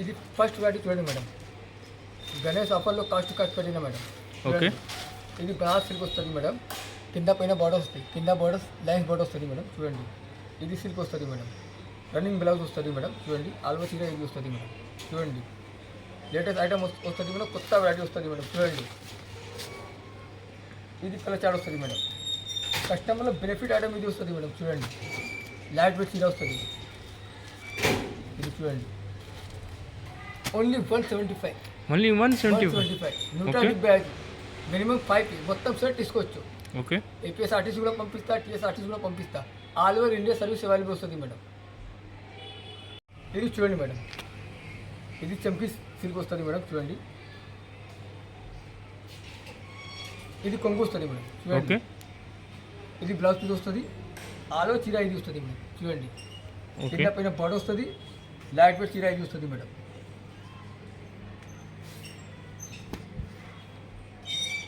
ఇది ఫస్ట్ వాటి చూడండి మేడం. గణేష్ ఆఫర్లో కాస్ట్ కాస్ట్ పెట్టిన మేడం. ఓకే ఇది బనారస్ సిల్క్ వస్తుంది మేడం. కింద పైన బార్డర్ వస్తాయి. కింద బార్డర్స్ లైన్స్ బార్డర్ వస్తుంది మేడం. చూడండి. ఇది సిల్క్ వస్తుంది మేడం. రన్నింగ్ బ్లౌజ్ వస్తుంది మేడం. చూడండి. ఆల్మోస్ట్ ఇలా ఇది వస్తుంది మేడం. చూడండి. లేటెస్ట్ ఐటమ్ వస్తుంది మేడం. కొత్త వెరైటీ వస్తుంది మేడం. చూడండి. ఇది కలర్ చాట్ వస్తుంది మేడం. కస్టమర్లో బెనిఫిట్ ఐటమ్ ఇది వస్తుంది మేడం చూడండి. లైట్ వెయిట్ చీర వస్తుంది. ఇది చూడండి. ఓన్లీ వన్ సెవెంటీ ఫైవ్ మళ్ళీ వన్ సెవెంటీ ఫైవ్ నూట. డెబ్బై ఐదు మినిమం ఫైవ్ మొత్తం సెట్ తీసుకోవచ్చు. ఓకే ఏపీఎస్ఆర్టీసీ కూడా పంపిస్తా టీఎస్ఆర్టీసీ కూడా పంపిస్తా. All over India service available వస్తుంది మేడం. ఇది చూడండి మేడం. ఇది చంకీ సిల్క్ వస్తుంది మేడం చూడండి. ఇది కొంగు వస్తుంది మేడం చూడండి. ఓకే ఇది బ్లౌజ్ పీస్ వస్తుంది. ఆలో చీర ఇది వస్తుంది మేడం. చూడండి. కింద పైన బడ వస్తుంది. లైట్ వెయిట్ చీర ఇది వస్తుంది మేడం.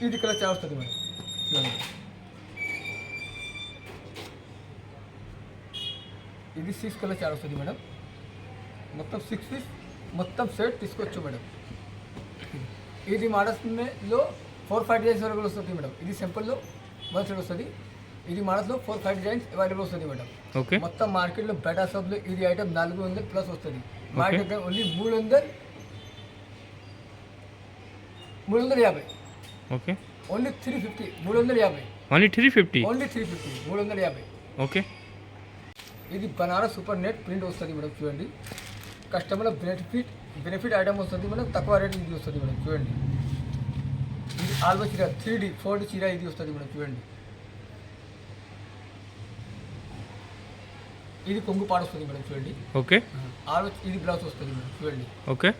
ఇది కలర్ చాలా వస్తుంది మేడం. చూడండి. ఇది సిక్స్ కలర్ చాలా వస్తుంది మేడం. మొత్తం సిక్స్ పీస్ మొత్తం సెట్ తీసుకోవచ్చు మేడం. ఇది మోడల్స్లో ఫోర్ ఫైవ్ డిజైన్స్ వరకు వస్తుంది మేడం. ఇది సింపుల్లో వన్ సెట్ వస్తుంది. ఇది మోడల్స్లో ఫోర్ ఫైవ్ డిజైన్స్ అవైలబుల్ వస్తుంది మేడం. ఓకే. మొత్తం మార్కెట్లో బెటా షాప్లో ఇది ఐటమ్ నాలుగు వందలు ప్లస్ వస్తుంది. మా Okay. దగ్గర ఓన్లీ మూడు వందలు మూడు వందల యాభై. ఓకే. ఓన్లీ త్రీ ఫిఫ్టీ మూడు వందల యాభై. Only three fifty only three fifty మూడు వందల యాభై. ఓకే. ఇది బనారస్ సూపర్ నెట్ ప్రింట్ వస్తుంది మేడం చూడండి. కస్టమర్ బెనిఫిట్ బెనిఫిట్ ఐటమ్ వస్తుంది మేడం తక్కువ రేట్ ఇది వస్తుంది మేడం చూడండి. ఇది ఆల్బో చీర త్రీ డి ఫోర్ డి చీర ఇది వస్తుంది మేడం చూడండి. ఇది కొంగు పాడు వస్తుంది మేడం చూడండి. ఓకే. ఆల్బో ఇది బ్లౌజ్ వస్తుంది మేడం చూడండి. ఓకే.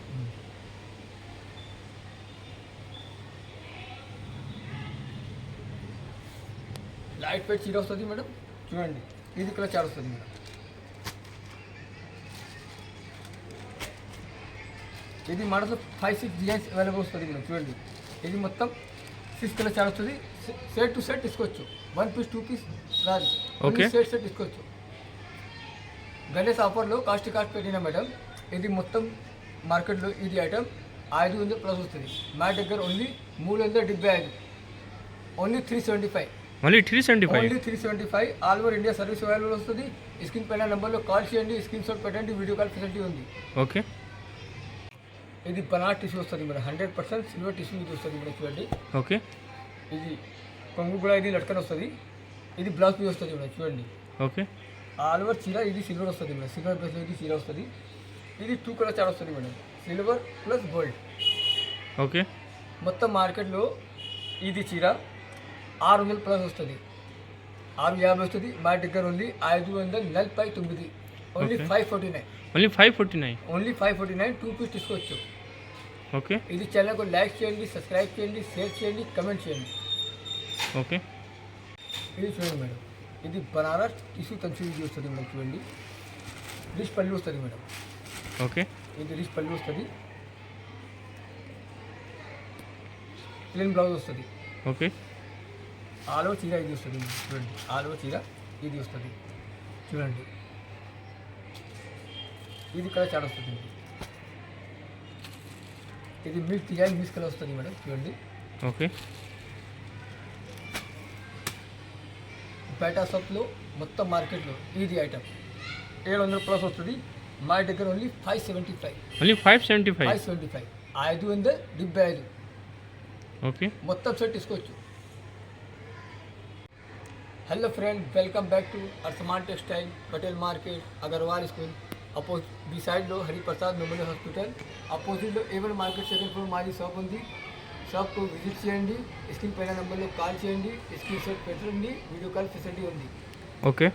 లైట్ వెయిట్ చీర వస్తుంది మేడం చూడండి. ఇది కలర్ చాలా వస్తుంది మేడం. ఇది model five six designs available వస్తుంది మేడం చూడండి. ఇది మొత్తం సిక్స్ కలర్ చాలా వస్తుంది. సెట్ టు సెట్ తీసుకోవచ్చు. వన్ పీస్ టూ పీస్ రాదు. సెట్ సెట్ తీసుకోవచ్చు. గణేష్ ఆఫర్లో కాస్ట్ కాస్ట్ పెట్టిన మేడం. ఇది మొత్తం మార్కెట్లో ఇది ఐటమ్ ఐదు వందలు ప్లస్ వస్తుంది. మా దగ్గర ఓన్లీ మూడు వందల డెబ్బై ఐదు. ఓన్లీ త్రీ సెవెంటీ ఫైవ్ మళ్ళీ three seventy five only three seventy five all over India service available వస్తుంది. స్క్రీన్ పైన నెంబర్లో కాల్ చేయండి. స్క్రీన్ షాట్ పెట్టండి. వీడియో కాల్ ఫెసిలిటీ ఉంది. ఓకే. ఇది బనార్ టిష్యూ వస్తుంది madam. Hundred percent silver tissue ఇది వస్తుంది మేడం చూడండి. ఓకే. ఇది కొంగు కూడా ఇది లట్కన్ వస్తుంది. ఇది బ్లౌజ్ పీస్ వస్తుంది మేడం చూడండి. ఓకే. ఆల్ ఓవర్ చీర ఇది సిల్వర్ వస్తుంది మేడం. సిల్వర్ ప్లస్ ఇది చీర వస్తుంది. ఇది టూ కలర్ చాలా వస్తుంది madam. Silver plus gold okay. మొత్తం మార్కెట్లో ఇది చీర ఆరు వందలు ప్లస్ వస్తుంది. ఆరు యాభై వస్తుంది. మా దగ్గర ఉంది ఐదు వందల నలభై తొమ్మిది. ఓన్లీ. ఫైవ్ ఫార్టీ నైన్ మళ్ళీ five forty nine only five forty nine two piece తీసుకోవచ్చు. ఓకే. ఇది ఛానల్కు లైక్ చేయండి సబ్స్క్రైబ్ చేయండి షేర్ చేయండి కమెంట్ చేయండి. ఓకే. ఇది చూడండి మేడం. ఇది బనారస్ టిష్యూ ఇది వస్తుంది మేడం చూడండి రిచ్ పల్లి వస్తుంది మేడం. ఓకే. ఇది రిచ్ పల్లి వస్తుంది. ప్లెయిన్ బ్లౌజ్ వస్తుంది. ఓకే. ఆలో చీర ఇది వస్తుంది. చూడండి. ఆలో చీర ఇది వస్తుంది. చూడండి. ఇది కలర్ చాలా వస్తుంది. ఇది మిక్స్ డిజైన్ మిక్స్ కలర్ వస్తుంది మేడం. చూడండి. ఓకే. బయట షాప్లో మొత్తం మార్కెట్లో ఇది ఐటమ్ ఏడు వందల ప్లస్ వస్తుంది మా దగ్గర ఓన్లీ ఫైవ్ సెవెంటీ ఫైవ్ మళ్ళీ five seventy five five seventy five ఐదు వందల డెబ్బై ఐదు ఓకే మొత్తం సెట్ తీసుకోవచ్చు hello friend welcome back to Arsaman textile Patel market Agarwal school opposite B సైడ్లో Hariprasad memorial hospital అపోజిట్లో A one market second floor మాది shop ఉంది షాప్కు విజిట్ చేయండి స్క్రీన్ పైన నెంబర్లో కాల్ చేయండి స్క్రీన్ షాట్ పెట్టండి వీడియో కాల్ ఫెసిలిటీ ఉంది. ఓకే.